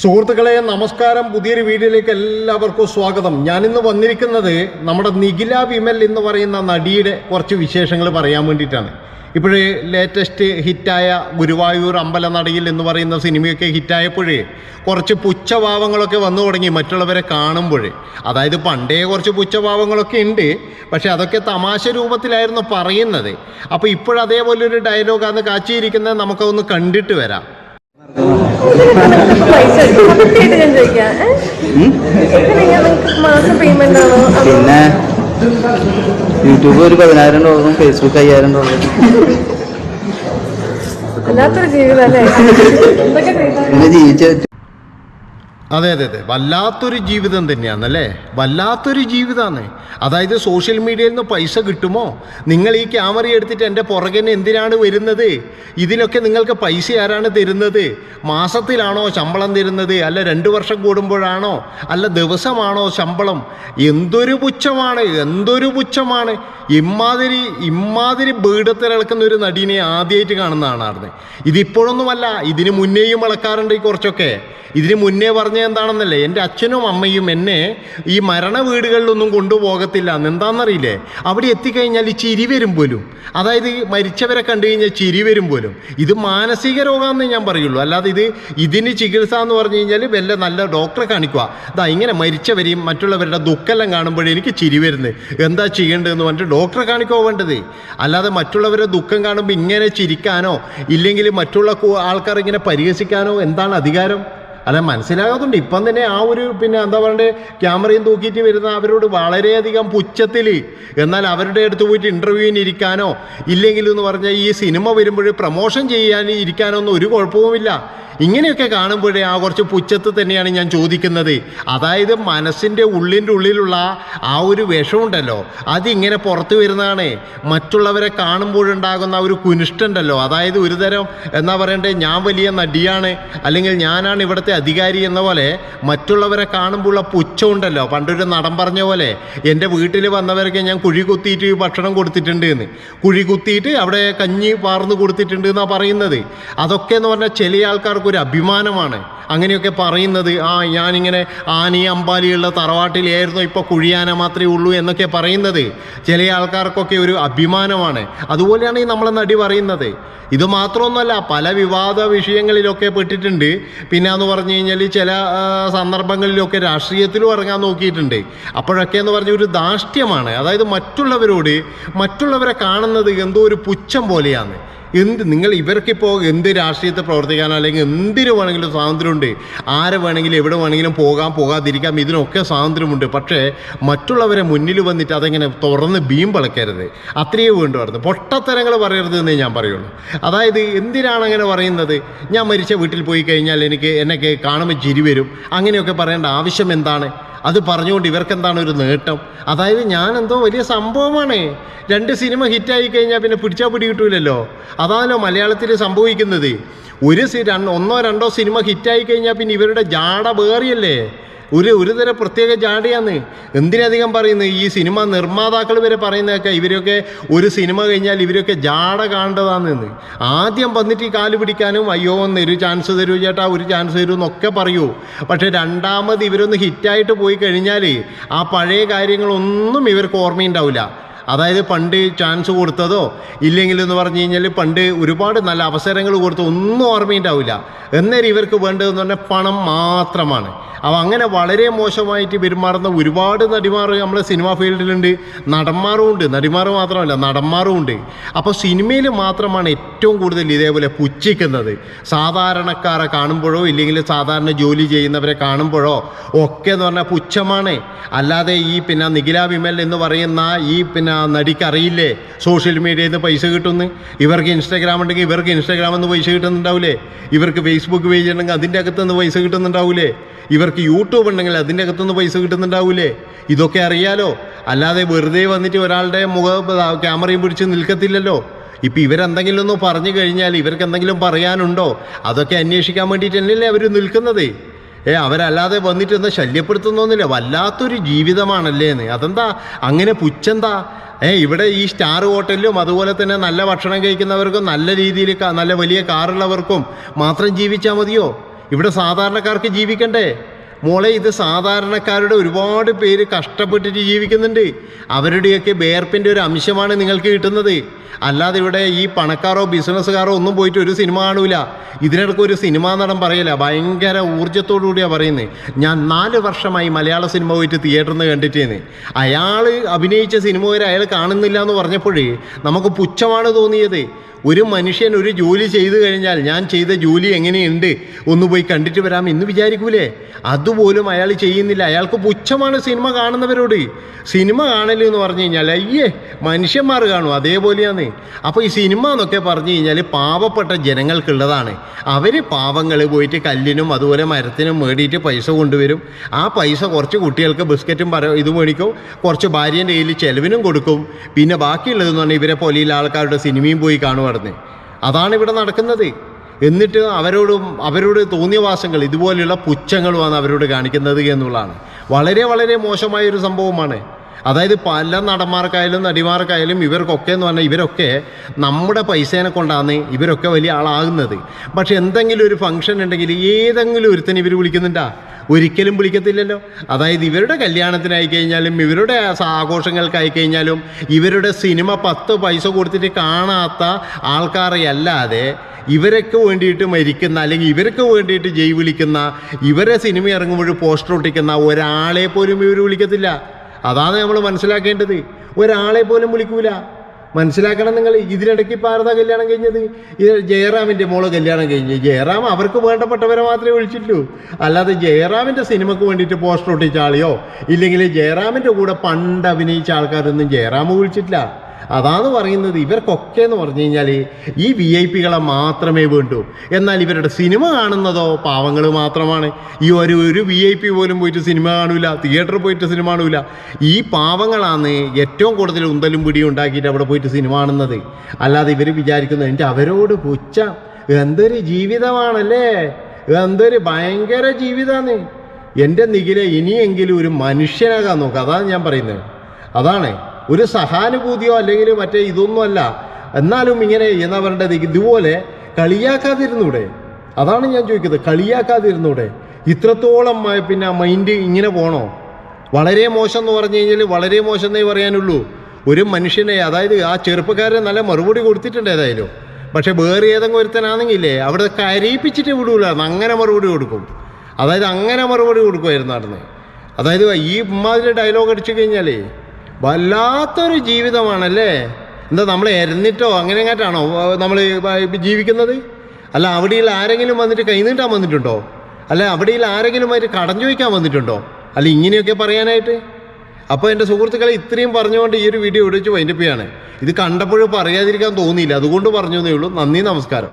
സുഹൃത്തുക്കളെ നമസ്കാരം. പുതിയൊരു വീഡിയോയിലേക്ക് എല്ലാവർക്കും സ്വാഗതം. ഞാനിന്ന് വന്നിരിക്കുന്നത് നമ്മുടെ നിഖില വിമൽ എന്ന് പറയുന്ന നടിയുടെ കുറച്ച് വിശേഷങ്ങൾ പറയാൻ വേണ്ടിയിട്ടാണ്. ഇപ്പോഴേ ലേറ്റസ്റ്റ് ഹിറ്റായ ഗുരുവായൂർ അമ്പല അമ്പലനടയിൽ എന്ന് പറയുന്ന സിനിമയൊക്കെ ഹിറ്റായപ്പോഴേ കുറച്ച് പുച്ഛഭാവങ്ങളൊക്കെ വന്നു തുടങ്ങി മറ്റുള്ളവരെ കാണുമ്പോഴേ. അതായത് പണ്ടേ കുറച്ച് പുച്ഛഭാവങ്ങളൊക്കെ ഉണ്ട് പക്ഷേ അതൊക്കെ തമാശ രൂപത്തിലായിരുന്നു പറയുന്നത്. അപ്പോൾ ഇപ്പോഴതേപോലൊരു ഡയലോഗാണ് കാച്ചിയിരിക്കുന്നത്. നമുക്കതൊന്ന് കണ്ടിട്ട് വരാം. പിന്നെ യൂട്യൂബ് ഒരു പതിനായിരം ഡോളറും ഫേസ്ബുക്ക് അയ്യായിരം ഡോളറും. വല്ലാത്തൊരു ജീവിതം അല്ലേ? പിന്നെ ജീവിച്ച അതെ അതെ അതെ. വല്ലാത്തൊരു ജീവിതം തന്നെയാണല്ലേ വല്ലാത്തൊരു ജീവിതമാണ് അതായത് സോഷ്യൽ മീഡിയയിൽ നിന്ന് പൈസ കിട്ടുമോ? നിങ്ങൾ ഈ ക്യാമറ എടുത്തിട്ട് എന്റെ പുറകിന് എന്തിനാണ് വരുന്നത്? ഇതിലൊക്കെ നിങ്ങൾക്ക് പൈസ ആരാണ് തരുന്നത്? മാസത്തിലാണോ ശമ്പളം തരുന്നത്? അല്ല രണ്ട് വർഷം കൂടുമ്പോഴാണോ? അല്ല ദിവസമാണോ ശമ്പളം? എന്തൊരു പുച്ഛമാണ് എന്തൊരു പുച്ഛമാണ്. ഇമ്മാതിരി ഇമ്മാതിരി ബീഡത്തിൽ ഇളക്കുന്ന ഒരു നടീനെ ആദ്യമായിട്ട് കാണുന്നതാണ് ഇതിപ്പോഴൊന്നുമല്ല ഇതിന് മുന്നേയും ഇളക്കാറുണ്ട് ഈ കുറച്ചൊക്കെ. ഇതിന് മുന്നേ പറഞ്ഞ എന്താണെന്നല്ലേ? എന്റെ അച്ഛനും അമ്മയും എന്നെ ഈ മരണ വീടുകളിലൊന്നും കൊണ്ടുപോകത്തില്ല. എന്താണെന്നറിയില്ലേ അവിടെ എത്തിക്കഴിഞ്ഞാൽ ഈ ചിരി വരും പോലും. അതായത് മരിച്ചവരെ കണ്ടു കഴിഞ്ഞാൽ ചിരി വരും പോലും. ഇത് മാനസിക രോഗമാണെന്ന് ഞാൻ പറയുള്ളൂ. അല്ലാതെ ഇത് ഇതിന് ചികിത്സ എന്ന് പറഞ്ഞു കഴിഞ്ഞാൽ വല്ല നല്ല ഡോക്ടറെ കാണിക്കുക. അതാ ഇങ്ങനെ മരിച്ചവരെയും മറ്റുള്ളവരുടെ ദുഃഖമെല്ലാം കാണുമ്പോഴേ എനിക്ക് ചിരി വരുന്നത് എന്താ ചെയ്യേണ്ടതെന്ന് പറഞ്ഞിട്ട് ഡോക്ടറെ കാണിക്കുക വേണ്ടത്. അല്ലാതെ മറ്റുള്ളവരുടെ ദുഃഖം കാണുമ്പോൾ ഇങ്ങനെ ചിരിക്കാനോ ഇല്ലെങ്കിൽ മറ്റുള്ള ആൾക്കാർ ഇങ്ങനെ പരിഹസിക്കാനോ എന്താണ് അധികാരം? അല്ല മനസ്സിലാകാത്തുണ്ട് ഇപ്പം തന്നെ ആ ഒരു പിന്നെ എന്താ പറയണ്ടേ ക്യാമറയും തൂക്കിയിട്ട് വരുന്ന അവരോട് വളരെയധികം പുച്ഛത്തിൽ എന്നാൽ അവരുടെ അടുത്ത് പോയിട്ട് ഇന്റർവ്യൂവിന് ഇരിക്കാനോ ഇല്ലെങ്കിൽ എന്ന് പറഞ്ഞാൽ ഈ സിനിമ വരുമ്പോൾ പ്രമോഷൻ ചെയ്യാൻ ഇരിക്കാനോ ഒന്നും ഒരു കുഴപ്പവുമില്ല. ഇങ്ങനെയൊക്കെ കാണുമ്പോഴേ ആ കുറച്ച് പുച്ഛത്ത് തന്നെയാണ് ഞാൻ ചോദിക്കുന്നത്. അതായത് മനസ്സിന്റെ ഉള്ളിന്റെ ഉള്ളിലുള്ള ആ ഒരു വിഷമുണ്ടല്ലോ അതിങ്ങനെ പുറത്തു വരുന്നതാണ്. മറ്റുള്ളവരെ കാണുമ്പോഴുണ്ടാകുന്ന ഒരു കുനിഷ്ടുണ്ടല്ലോ. അതായത് ഒരുതരം എന്താ പറയണ്ടേ ഞാൻ വലിയ നടിയാണ് അല്ലെങ്കിൽ ഞാനാണ് ഇവിടുത്തെ അധികാരി എന്ന പോലെ മറ്റുള്ളവരെ കാണുമ്പോഴുള്ള പുച്ഛമുണ്ടല്ലോ. പണ്ടൊരു നടൻ പറഞ്ഞ പോലെ എന്റെ വീട്ടിൽ വന്നവരൊക്കെ ഞാൻ കുഴി കുത്തിയിട്ട് ഭക്ഷണം കൊടുത്തിട്ടുണ്ട് എന്ന് കുഴി കുത്തിയിട്ട് അവിടെ കഞ്ഞി പാർന്ന് കൊടുത്തിട്ടുണ്ട് എന്നാണ് പറയുന്നത്. അതൊക്കെ എന്ന് പറഞ്ഞാൽ ചില ആൾക്കാർക്ക് ഒരു അഭിമാനമാണ്. അങ്ങനെയൊക്കെ പറയുന്നത് ആ ഞാനിങ്ങനെ ആനി അമ്പാലിയുള്ള തറവാട്ടിലായിരുന്നു ഇപ്പോൾ കുഴിയാന മാത്രമേ ഉള്ളൂ എന്നൊക്കെ പറയുന്നത് ചില ആൾക്കാർക്കൊക്കെ ഒരു അഭിമാനമാണ്. അതുപോലെയാണ് ഈ നമ്മളെ നടി പറയുന്നത്. ഇത് മാത്രമൊന്നുമല്ല പല വിവാദ വിഷയങ്ങളിലൊക്കെ പെട്ടിട്ടുണ്ട്. പിന്നെ എന്ന് പറഞ്ഞു കഴിഞ്ഞാൽ ചില സന്ദർഭങ്ങളിലൊക്കെ രാഷ്ട്രീയത്തിലും ഇറങ്ങാൻ നോക്കിയിട്ടുണ്ട്. അപ്പോഴൊക്കെ എന്ന് പറഞ്ഞ ഒരു ധാർഷ്ട്യമാണ്. അതായത് മറ്റുള്ളവരോട് മറ്റുള്ളവരെ കാണുന്നത് എന്തോ ഒരു പുച്ഛം പോലെയാണ്. എന്ത് നിങ്ങൾ ഇവർക്കിപ്പോൾ എന്ത് രാഷ്ട്രീയത്തെ പ്രവർത്തിക്കാനോ അല്ലെങ്കിൽ എന്തിനു വേണമെങ്കിലും സ്വാതന്ത്ര്യമുണ്ട്? ആരെ വേണമെങ്കിലും എവിടെ വേണമെങ്കിലും പോകാം പോകാതിരിക്കാം ഇതിനൊക്കെ സ്വാതന്ത്ര്യമുണ്ട്. പക്ഷേ മറ്റുള്ളവരെ മുന്നിൽ വന്നിട്ട് അതെങ്ങനെ തുറന്ന് ഭീം പളക്കരുത് അത്രയേ വേണ്ടുമായിരുന്നു പൊട്ടത്തരങ്ങൾ പറയരുത് എന്നേ ഞാൻ പറയുള്ളൂ. അതായത് എന്തിനാണ് അങ്ങനെ പറയുന്നത്? ഞാൻ മരിച്ച വീട്ടിൽ പോയി കഴിഞ്ഞാൽ എനിക്ക് എന്നൊക്കെ കാണുമ്പോൾ ചിരി വരും. അങ്ങനെയൊക്കെ പറയേണ്ട ആവശ്യം എന്താണ്? അത് പറഞ്ഞുകൊണ്ട് ഇവർക്ക് എന്താണ് ഒരു നേട്ടം? അതായത് ഞാൻ എന്തോ വലിയ സംഭവമാണ്. രണ്ട് സിനിമ ഹിറ്റായി കഴിഞ്ഞാൽ പിന്നെ പിടിച്ചാൽ പിടി കിട്ടൂലല്ലോ. അതാണല്ലോ മലയാളത്തിൽ സംഭവിക്കുന്നത്. ഒരു സി ഒന്നോ രണ്ടോ സിനിമ ഹിറ്റായി കഴിഞ്ഞാൽ പിന്നെ ഇവരുടെ ജാട വേറിയല്ലേ? ഒരു ഒരു തരം പ്രത്യേക ജാടിയാന്ന് എന്തിനധികം പറയുന്നത് ഈ സിനിമ നിർമ്മാതാക്കൾ വരെ പറയുന്നതൊക്കെ ഇവരൊക്കെ ഒരു സിനിമ കഴിഞ്ഞാൽ ഇവരൊക്കെ ജാട കാണേണ്ടതാണെന്ന് ആദ്യം വന്നിട്ട് ഈ കാൽ പിടിക്കാനും അയ്യോ ഒന്ന് ഒരു ചാൻസ് തരൂ ചേട്ടാ ഒരു ചാൻസ് തരൂ എന്നൊക്കെ പറയൂ. പക്ഷേ രണ്ടാമത് ഇവരൊന്ന് ഹിറ്റായിട്ട് പോയി കഴിഞ്ഞാൽ ആ പഴയ കാര്യങ്ങളൊന്നും ഇവർക്ക് ഓർമ്മയുണ്ടാവില്ല. അതായത് പണ്ട് ചാൻസ് കൊടുത്തതോ ഇല്ലെങ്കിൽ എന്ന് പറഞ്ഞു കഴിഞ്ഞാൽ പണ്ട് ഒരുപാട് നല്ല അവസരങ്ങൾ കൊടുത്ത് ഒന്നും ഓർമ്മയുണ്ടാവില്ല എന്നേരം ഇവർക്ക് വേണ്ടതെന്ന് പറഞ്ഞാൽ പണം മാത്രമാണ്. അപ്പോൾ അങ്ങനെ വളരെ മോശമായിട്ട് പെരുമാറുന്ന ഒരുപാട് നടിമാർ നമ്മളെ സിനിമാ ഫീൽഡിലുണ്ട് നടന്മാരും ഉണ്ട്. നടിമാർ മാത്രമല്ല നടന്മാരും ഉണ്ട്. അപ്പോൾ സിനിമയിൽ മാത്രമാണ് ഏറ്റവും കൂടുതൽ ഇതേപോലെ പുച്ഛിക്കുന്നത്. സാധാരണക്കാരെ കാണുമ്പോഴോ ഇല്ലെങ്കിൽ സാധാരണ ജോലി ചെയ്യുന്നവരെ കാണുമ്പോഴോ ഒക്കെ എന്ന് പറഞ്ഞാൽ പുച്ഛമാണ്. അല്ലാതെ ഈ പിന്നെ നിഖില വിമൽ എന്ന് പറയുന്ന ഈ പിന്നെ നടിക്ക് അറിയില്ലേ സോഷ്യൽ മീഡിയയിൽ നിന്ന് പൈസ കിട്ടുമെന്ന്? ഇവർക്ക് ഇൻസ്റ്റാഗ്രാം ഉണ്ടെങ്കിൽ ഇവർക്ക് ഇൻസ്റ്റാഗ്രാമിൽ നിന്ന് പൈസ കിട്ടുന്നുണ്ടാവില്ലേ ഇവർക്ക് ഫേസ്ബുക്ക് പേജ് ഉണ്ടെങ്കിൽ അതിന്റെ അകത്തു നിന്ന് പൈസ കിട്ടുന്നുണ്ടാവില്ലേ ഇവർക്ക് യൂട്യൂബ് ഉണ്ടെങ്കിൽ അതിന്റെ അകത്തുനിന്ന് പൈസ കിട്ടുന്നുണ്ടാവില്ലേ ഇതൊക്കെ അറിയാലോ? അല്ലാതെ വെറുതെ വന്നിട്ട് ഒരാളുടെ മുഖ ക്യാമറയും പിടിച്ച് നിൽക്കത്തില്ലല്ലോ? ഇപ്പം ഇവരെന്തെങ്കിലും ഒന്ന് പറഞ്ഞു കഴിഞ്ഞാൽ ഇവർക്ക് എന്തെങ്കിലും പറയാനുണ്ടോ? അതൊക്കെ അന്വേഷിക്കാൻ വേണ്ടിയിട്ട് തന്നെയല്ലേ അവർ നിൽക്കുന്നത്? ഏ അവരല്ലാതെ വന്നിട്ട് എന്താ ശല്യപ്പെടുത്തുന്നൊന്നുമില്ല. വല്ലാത്തൊരു ജീവിതമാണല്ലേ എന്ന് അതെന്താ? അങ്ങനെ പുച്ഛെന്താ? ഏ ഇവിടെ ഈ സ്റ്റാർ ഹോട്ടലിലും അതുപോലെ തന്നെ നല്ല ഭക്ഷണം കഴിക്കുന്നവർക്കും നല്ല രീതിയിൽ നല്ല വലിയ കാറുള്ളവർക്കും മാത്രം ജീവിച്ചാൽ മതിയോ? ഇവിടെ സാധാരണക്കാർക്ക് ജീവിക്കണ്ടേ? മോളെ ഇത് സാധാരണക്കാരുടെ ഒരുപാട് പേര് കഷ്ടപ്പെട്ടിട്ട് ജീവിക്കുന്നുണ്ട്. അവരുടെയൊക്കെ വേർപ്പിന്റെ ഒരു അംശമാണ് നിങ്ങൾക്ക് കിട്ടുന്നത്. അല്ലാതെ ഇവിടെ ഈ പണക്കാരോ ബിസിനസ്സുകാരോ ഒന്നും പോയിട്ട് ഒരു സിനിമ കാണൂല. ഇതിനിടയ്ക്ക് ഒരു സിനിമാ നടൻ പറയില്ല ഭയങ്കര ഊർജത്തോടു കൂടിയാണ് പറയുന്നത് ഞാൻ നാല് വർഷമായി മലയാള സിനിമ പോയിട്ട് തിയേറ്ററിൽ നിന്ന് കണ്ടിട്ടേന്ന്. അയാൾ അഭിനയിച്ച സിനിമ വരെ അയാൾ കാണുന്നില്ല എന്ന് പറഞ്ഞപ്പോഴേ നമുക്ക് പുച്ഛമാണ് തോന്നിയത്. ഒരു മനുഷ്യൻ ഒരു ജോലി ചെയ്തു കഴിഞ്ഞാൽ ഞാൻ ചെയ്ത ജോലി എങ്ങനെയുണ്ട്? ഒന്ന് പോയി കണ്ടിട്ട് വരാം എന്ന് വിചാരിക്കൂലേ? അതുപോലും അയാൾ ചെയ്യുന്നില്ല. അയാൾക്ക് പുച്ഛമാണ് സിനിമ കാണുന്നവരോട്. സിനിമ കാണൽ എന്ന് പറഞ്ഞു കഴിഞ്ഞാൽ അയ്യേ മനുഷ്യന്മാർ കാണും. അതേപോലെയാണ്. അപ്പോൾ ഈ സിനിമ എന്നൊക്കെ പറഞ്ഞു കഴിഞ്ഞാൽ പാവപ്പെട്ട ജനങ്ങൾക്കുള്ളതാണ്. അവർ പാവങ്ങൾ പോയിട്ട് കല്ലിനും അതുപോലെ മരത്തിനും മേടിയിട്ട് പൈസ കൊണ്ടുവരും. ആ പൈസ കുറച്ച് കുട്ടികൾക്ക് ബിസ്ക്കറ്റും പറ ഇത് മേടിക്കും. കുറച്ച് ഭാര്യന്റെ കയ്യിൽ ചെലവിനും കൊടുക്കും. പിന്നെ ബാക്കിയുള്ളതെന്ന് പറഞ്ഞാൽ ഇവരെ പോലെയുള്ള ആൾക്കാരുടെ സിനിമയും പോയി കാണുമായിരുന്നു അതാണ് ഇവിടെ നടക്കുന്നത്. എന്നിട്ട് അവരോടും അവരോട് തോന്നിയ വാസങ്ങൾ ഇതുപോലെയുള്ള പുച്ഛങ്ങളുമാണ് അവരോട് കാണിക്കുന്നത് എന്നുള്ളതാണ്. വളരെ വളരെ മോശമായൊരു സംഭവമാണ്. അതായത് പല നടന്മാർക്കായാലും നടിമാർക്കായാലും ഇവർക്കൊക്കെ എന്ന് പറഞ്ഞാൽ ഇവരൊക്കെ നമ്മുടെ പൈസേനെ കൊണ്ടാണ് ഇവരൊക്കെ വലിയ ആളാകുന്നത്. പക്ഷെ എന്തെങ്കിലും ഒരു ഫംഗ്ഷൻ ഉണ്ടെങ്കിൽ ഏതെങ്കിലും ഒരുത്തന് ഇവർ വിളിക്കുന്നുണ്ടാ? ഒരിക്കലും വിളിക്കത്തില്ലല്ലോ. അതായത് ഇവരുടെ കല്യാണത്തിനായി കഴിഞ്ഞാലും ഇവരുടെ ആഘോഷങ്ങൾക്കായി കഴിഞ്ഞാലും ഇവരുടെ സിനിമ പത്ത് പൈസ കൊടുത്തിട്ട് കാണാത്ത ആൾക്കാരെ അല്ലാതെ ഇവരൊക്കെ വേണ്ടിയിട്ട് മരിക്കുന്ന അല്ലെങ്കിൽ ഇവർക്ക് വേണ്ടിയിട്ട് ജയ് വിളിക്കുന്ന ഇവരെ സിനിമ ഇറങ്ങുമ്പോൾ പോസ്റ്റർ ഒട്ടിക്കുന്ന ഒരാളെ പോലും ഇവർ വിളിക്കത്തില്ല. അതാണ് നമ്മൾ മനസ്സിലാക്കേണ്ടത്. ഒരാളെ പോലും വിളിക്കൂല. മനസ്സിലാക്കണം നിങ്ങൾ. ഇതിനിടയ്ക്ക് ഇപ്പോൾ കല്യാണം കഴിഞ്ഞത്? ഇത് ജയറാമിന്റെ മോൾ കല്യാണം കഴിഞ്ഞ്. ജയറാം അവർക്ക് വേണ്ടപ്പെട്ടവരെ മാത്രമേ വിളിച്ചിട്ടുള്ളൂ. അല്ലാതെ ജയറാമിന്റെ സിനിമക്ക് വേണ്ടിയിട്ട് പോസ്റ്റർ ഒട്ടിച്ച ആളെയോ? ഇല്ലെങ്കിൽ ജയറാമിന്റെ കൂടെ പണ്ട് അഭിനയിച്ച ആൾക്കാരൊന്നും ജയറാം വിളിച്ചിട്ടില്ല? അതാണ് പറയുന്നത് ഇവർക്കൊക്കെ എന്ന് പറഞ്ഞു കഴിഞ്ഞാൽ ഈ വി ഐ പികളെ മാത്രമേ വേണ്ടൂ. എന്നാൽ ഇവരുടെ സിനിമ കാണുന്നതോ പാവങ്ങൾ മാത്രമാണ്. ഈ ഒരു ഒരു വി ഐ പി പോലും പോയിട്ട് സിനിമ കാണൂല തിയേറ്ററിൽ പോയിട്ട് സിനിമ കാണൂല. ഈ പാവങ്ങളാണ് ഏറ്റവും കൂടുതൽ ഉന്തലും പിടിയും ഉണ്ടാക്കിയിട്ട് അവിടെ പോയിട്ട് സിനിമ കാണുന്നത്. അല്ലാതെ ഇവർ വിചാരിക്കുന്നത് എന്റെ അവരോട് പുച്ഛ. എന്തൊരു ജീവിതമാണല്ലേ? എന്തൊരു ഭയങ്കര ജീവിതമാണ് എന്റെ നികിലെ ഇനിയെങ്കിലും ഒരു മനുഷ്യനാകാൻ നോക്കുക അതാണ് ഞാൻ പറയുന്നത്. അതാണ്. ഒരു സഹാനുഭൂതിയോ അല്ലെങ്കിൽ മറ്റേ ഇതൊന്നുമല്ല എന്നാലും ഇങ്ങനെ എന്നാ പറയേണ്ടത്? ഇതുപോലെ കളിയാക്കാതിരുന്നൂടെ? അതാണ് ഞാൻ ചോദിക്കുന്നത്. കളിയാക്കാതിരുന്നൂടെ? ഇത്രത്തോളം പിന്നെ മൈൻഡ് ഇങ്ങനെ പോണോ? വളരെ മോശം എന്ന് പറഞ്ഞു കഴിഞ്ഞാൽ വളരെ മോശം എന്നേ പറയാനുള്ളൂ. ഒരു മനുഷ്യനെ അതായത് ആ ചെറുപ്പക്കാരൻ നല്ല മറുപടി കൊടുത്തിട്ടുണ്ട് ഏതായാലും. പക്ഷെ വേറെ ഏതെങ്കിലും ഒരുത്തനാണെങ്കിലേ അവിടെ കരയിപ്പിച്ചിട്ട് വിടൂല അങ്ങനെ മറുപടി കൊടുക്കും. അതായത് അങ്ങനെ മറുപടി കൊടുക്കുമായിരുന്നു നടന്ന് അതായത് ഈ ഇമ്മാതിരി ഡയലോഗ് അടിച്ചു കഴിഞ്ഞാലേ വല്ലാത്തൊരു ജീവിതമാണല്ലേ? എന്താ നമ്മൾ എരഞ്ഞിട്ടോ അങ്ങനെ എങ്ങാട്ടാണോ നമ്മൾ ജീവിക്കുന്നത്? അല്ല അവിടെയുള്ള ആരെങ്കിലും വന്നിട്ട് കൈനീട്ടാൻ വന്നിട്ടുണ്ടോ? അല്ല അവിടെയുള്ള ആരെങ്കിലും വന്നിട്ട് കടം ചോദിക്കാൻ വന്നിട്ടുണ്ടോ? അല്ല ഇങ്ങനെയൊക്കെ പറയാനായിട്ട്? അപ്പോൾ എന്റെ സുഹൃത്തുക്കളെ ഇത്രയും പറഞ്ഞുകൊണ്ട് ഈ ഒരു വീഡിയോ ഇവിടെ വെച്ച് വൈൻഡപ്പ് ചെയ്യാണ്. ഇത് കണ്ടപ്പോഴും പറയാതിരിക്കാൻ തോന്നിയില്ല. അതുകൊണ്ട് പറഞ്ഞു ഉള്ളൂ. നന്ദി നമസ്കാരം.